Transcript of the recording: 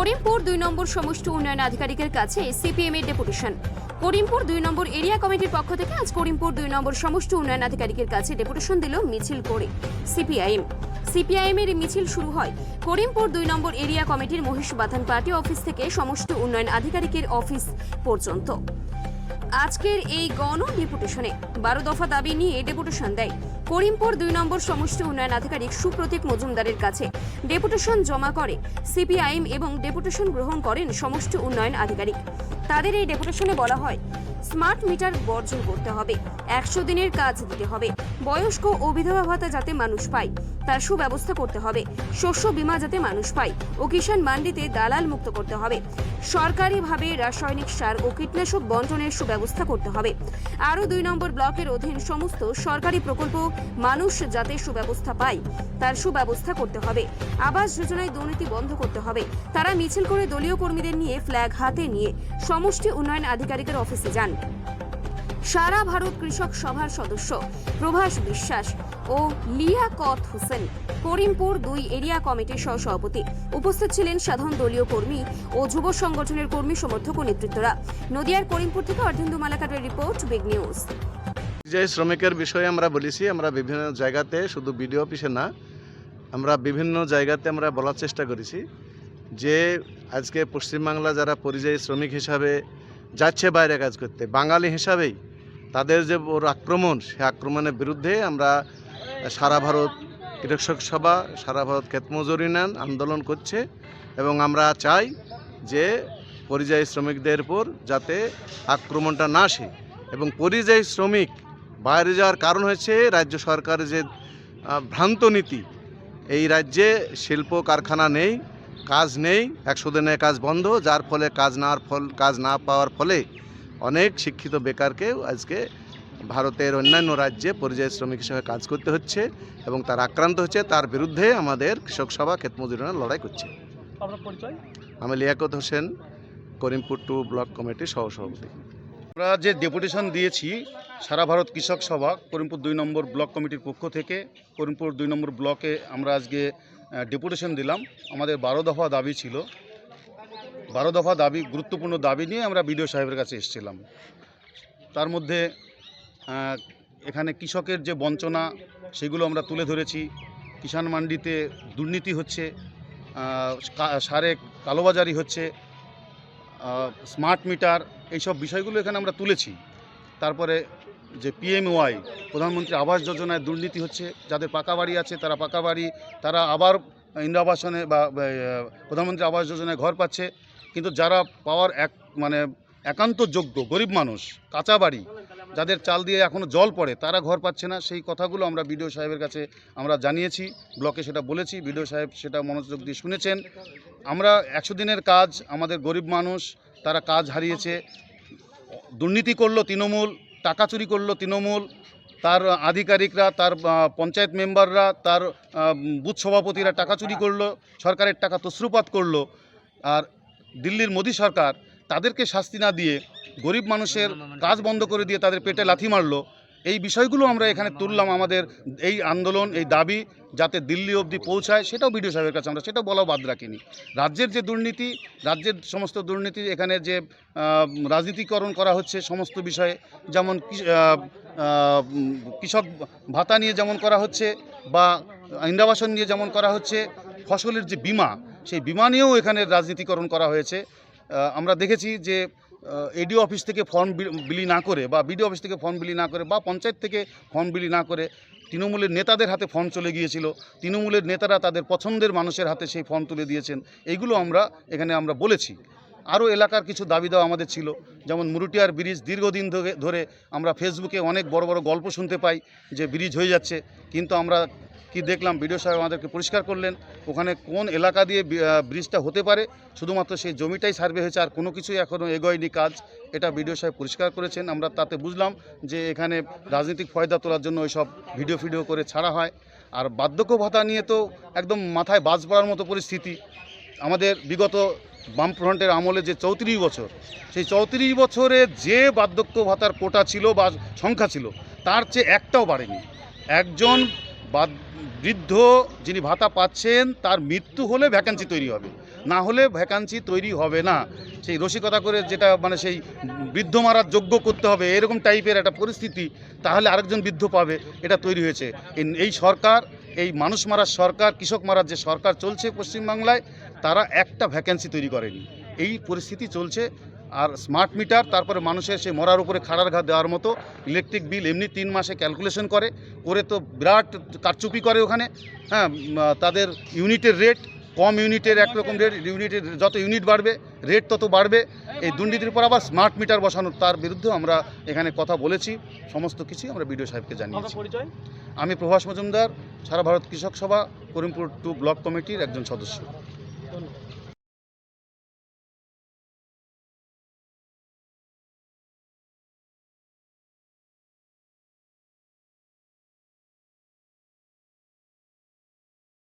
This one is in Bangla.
করিমপুর দুই নম্বর সমষ্টি উন্নয়ন আধিকারিকের কাছে সিপিএম এর ডেপুটেশন। করিমপুর দুই নম্বর এরিয়া কমিটির পক্ষ থেকে আজ করিমপুর দুই নম্বর সমষ্টি উন্নয়ন আধিকারিকের কাছে ডেপুটেশন দিল মিছিল করে সিপিআইএম। সিপিআইএম এর মিছিল শুরু হয় করিমপুর দুই নম্বর এরিয়া কমিটির মহিষ বাথান পার্টি অফিস থেকে সমষ্টি উন্নয়ন আধিকারিকের অফিস পর্যন্ত। আজকের এই গণ ডেপুটেশনে বারো দফা দাবি নিয়ে ডেপুটেশন দেয় করিমপুর দুই নম্বর সমষ্টি উন্নয়ন আধিকারিক সুপ্রতীক মজুমদারের কাছে ডেপুটেশন জমা করে সিপিআইএম এবং ডেপুটেশন গ্রহণ করেন সমষ্টি উন্নয়ন আধিকারিক। তাদের এই ডেপুটেশনে বলা হয় স্মার্ট মিটার বর্জন করতে হবে। একশো দিনের কাজ দিতে হবে। বয়স্ক ও বিধবা ভাতা যাতে মানুষ পায়, তার সুব্যবস্থা করতে হবে। শস্য বীমা যাতে মানুষ পায় ও কিষাণ মান্ডিতে দালাল মুক্ত করতে হবে। সরকারিভাবে রাসায়নিক সার ও কীটনাশক বন্টনের সুব্যবস্থা করতে হবে। আরও দুই নম্বর ব্লকের অধীন সমস্ত সরকারি প্রকল্প মানুষ যাতে সুব্যবস্থা পায়, তার সুব্যবস্থা করতে হবে। আবাস যোজনায় দুর্নীতি বন্ধ করতে হবে। তারা মিছিল করে দলীয় কর্মীদের নিয়ে ফ্ল্যাগ হাতে নিয়ে সমষ্টি উন্নয়ন আধিকারিকের অফিসে যান। সারা ভারত কৃষক সভার সদস্য প্রভাস বিশ্বাস ও লিয়াকত হোসেন করিমপুর দুই এরিয়া কমিটির সহ সভাপতি উপস্থিত ছিলেন সাধারণ দলীয় কর্মী ও যুব সংগঠনের কর্মী সমর্থক ও নেতৃত্বরা। নদিয়ার করিমপুর থেকে অর্ধেন্দু মালাকাটের রিপোর্ট, বিগ নিউজ। যে শ্রমিকের বিষয়ে আমরা বলেছি, আমরা বিভিন্ন জায়গাতে শুধু বিডিও অফিসে না, আমরা বিভিন্ন জায়গাতে আমরা বলার চেষ্টা করেছি যে আজকে পশ্চিমবাংলা যারা পরিযায়ী শ্রমিক হিসাবে যাচ্ছে বাইরে কাজ করতে, বাঙালি হিসাবেই তাদের যে ওর আক্রমণ, সে আক্রমণের বিরুদ্ধে আমরা সারা ভারত কৃষক সভা, সারা ভারত ক্ষেত মজুরি নেন, আন্দোলন করছে এবং আমরা চাই যে পরিযায়ী শ্রমিকদের উপর যাতে আক্রমণটা না আসে এবং পরিযায়ী শ্রমিক বাইরে যাওয়ার কারণ হয়েছে রাজ্য সরকারের যে ভ্রান্ত নীতি। এই রাজ্যে শিল্প কারখানা নেই, কাজ নেই একশো দিনের কাজ বন্ধ, যার ফলে কাজ না ফল, কাজ না পাওয়ার ফলে অনেক শিক্ষিত বেকারকেও আজকে ভারতের অন্যান্য রাজ্যে পরিযায়ী শ্রমিক হিসেবে কাজ করতে হচ্ছে এবং তার আক্রান্ত হচ্ছে। তার বিরুদ্ধে আমাদের কৃষক সভা ক্ষেত মজুরিরা লড়াই করছে। আমি লিয়াকত হোসেন করিমপুর টু ব্লক কমিটির সহসভাপতি। আমরা যে ডেপুটেশন দিয়েছি সারা ভারত কৃষক সভা করিমপুর দুই নম্বর ব্লক কমিটির পক্ষ থেকে করিমপুর দুই নম্বর ব্লকে আমরা আজকে ডেপুটেশন দিলাম। আমাদের বারো দফা দাবি ছিল বারো দফা দাবি গুরুত্বপূর্ণ দাবি নিয়ে আমরা বিডিও সাহেবের কাছে এসেছিলাম। তার মধ্যে এখানে কৃষকের যে বঞ্চনা সেগুলো আমরা তুলে ধরেছি। কিষাণ মান্ডিতে দুর্নীতি হচ্ছে সারে কালোবাজারি হচ্ছে স্মার্ট মিটার এইসব বিষয়গুলো এখানে আমরা তুলেছি। তারপরে যে পিএমওয়াই প্রধানমন্ত্রী আবাস যোজনায় দুর্নীতি হচ্ছে যাদের পাকা বাড়ি আছে তারা পাকা বাড়ি তারা আবার ইন্দিরা আবাসনে বা বা, প্রধানমন্ত্রী আবাস যোজনায় ঘর পাচ্ছে। কিন্তু যারা পাওয়ার এক মানে একান্ত যোগ্য, গরিব মানুষ, কাঁচা বাড়ি, যাদের চাল দিয়ে এখনও জল পড়ে, তারা ঘর পাচ্ছে না। সেই কথাগুলো আমরা বিডিও সাহেবের কাছে আমরা জানিয়েছি, ব্লকে সেটা বলেছি, বিডিও সাহেব সেটা মনোযোগ দিয়ে শুনেছেন। আমরা একশো দিনের কাজ, আমাদের গরিব মানুষ, তারা কাজ হারিয়েছে। দুর্নীতি করল তৃণমূল, টাকা চুরি করল তৃণমূল, তার আধিকারিকরা, তার পঞ্চায়েত মেম্বাররা, তার বুথ সভাপতিরা টাকা চুরি করল, সরকারের টাকা তসরুপাত করল। আর দিল্লির মোদী সরকার তাদেরকে শাস্তি না দিয়ে গরিব মানুষের কাজ বন্ধ করে দিয়ে তাদের পেটে লাথি মারলো, এই বিষয়গুলো আমরা এখানে তুললাম আমাদের এই আন্দোলন, এই দাবি যাতে দিল্লি অবধি পৌঁছায়, সেটাও বিডিও সাহেবের কাছে আমরা, সেটাও বলাও বাদ রাখিনি। রাজ্যের যে দুর্নীতি, রাজ্যের সমস্ত দুর্নীতি এখানে যে রাজনীতিকরণ করা হচ্ছে সমস্ত বিষয়ে, যেমন কৃষক ভাতা নিয়ে যেমন করা হচ্ছে বা ইন্দ্রাবাসন নিয়ে যেমন করা হচ্ছে, ফসলের যে বিমা সেই বিমা নিয়েও এখানে রাজনীতিকরণ করা হয়েছে। আমরা দেখেছি যে এডিও অফিস থেকে ফর্ম বিলি না করে বা বিডিও অফিস থেকে ফর্ম বিলি না করে বা পঞ্চায়েত থেকে ফর্ম বিলি না করে তৃণমূলের নেতাদের হাতে ফর্ম চলে গিয়েছিল। তৃণমূলের নেতারা তাদের পছন্দের মানুষের হাতে সেই ফর্ম তুলে দিয়েছেন। এইগুলো আমরা, এখানে আমরা বলেছি। আরও এলাকার কিছু দাবি দেওয়া আমাদের ছিল। যেমন মুরুটিয়ার ব্রিজ দীর্ঘদিন ধরে আমরা ফেসবুকে অনেক বড় বড় গল্প শুনতে পাই যে ব্রিজ হয়ে যাচ্ছে। কিন্তু আমরা কি দেখলাম? বিডিও সাহেব আমাদেরকে পরিষ্কার করলেন, ওখানে কোন এলাকা দিয়ে ব্রিজটা হতে পারে? শুধুমাত্র সেই জমিটাই সার্ভে হয়েছে, আর কোনো কিছুই এখনও এগোয়নি কাজ। এটা বিডিও সাহেব পরিষ্কার করেছেন। আমরা তাতে বুঝলাম যে এখানে রাজনৈতিক ফয়দা তোলার জন্য ওইসব ভিডিও ফিডিও করে ছাড়া হয়। আর বার্ধক্য ভাতা নিয়ে তো একদম মাথায় বাজ পড়ার মতো পরিস্থিতি। আমাদের বিগত বামফ্রন্টের আমলে যে চৌত্রিশ বছর, সেই চৌত্রিশ বছরে যে বার্ধক্য ভাতার কোটা ছিল বা সংখ্যা ছিল, তার চেয়ে একটাও বাড়েনি। একজন বাদ, বৃদ্ধ যিনি ভাতা পাচ্ছেন, তার মৃত্যু হলে ভ্যাকান্সি তৈরি হবে। না হলে ভ্যাকান্সি তৈরি হবে না। সেই রসিকতা করে যেটা মানে সেই বৃদ্ধ মারার যোগ্য করতে হবে, এরকম টাইপের একটা পরিস্থিতি, তাহলে আরেকজন বৃদ্ধ পাবে, এটা তৈরি হয়েছে। এই সরকার, এই মানুষ মারার সরকার, কৃষক মারার যে সরকার চলছে পশ্চিমবাংলায়, তারা একটা ভ্যাকেন্সি তৈরি করেনি। এই পরিস্থিতি চলছে আর স্মার্ট মিটার তারপরে মানুষের সে মরার উপরে খাড়ার ঘা দেওয়ার মতো ইলেকট্রিক বিল এমনি তিন মাসে ক্যালকুলেশন করে করে তো বিরাট কারচুপি করে ওখানে। হ্যাঁ তাদের ইউনিটের রেট কম ইউনিটের একরকম রেট ইউনিটের যত ইউনিট বাড়বে রেট তত বাড়বে। এই দুর্নীতির পর আবার স্মার্ট মিটার বসানো তার বিরুদ্ধে আমরা এখানে কথা বলেছি সমস্ত কিছুই আমরা বিডিও সাহেবকে জানিয়েছি। আমি প্রভাস মজুমদার সারা ভারত কৃষক সভা করিমপুর টু ব্লক কমিটির একজন সদস্য।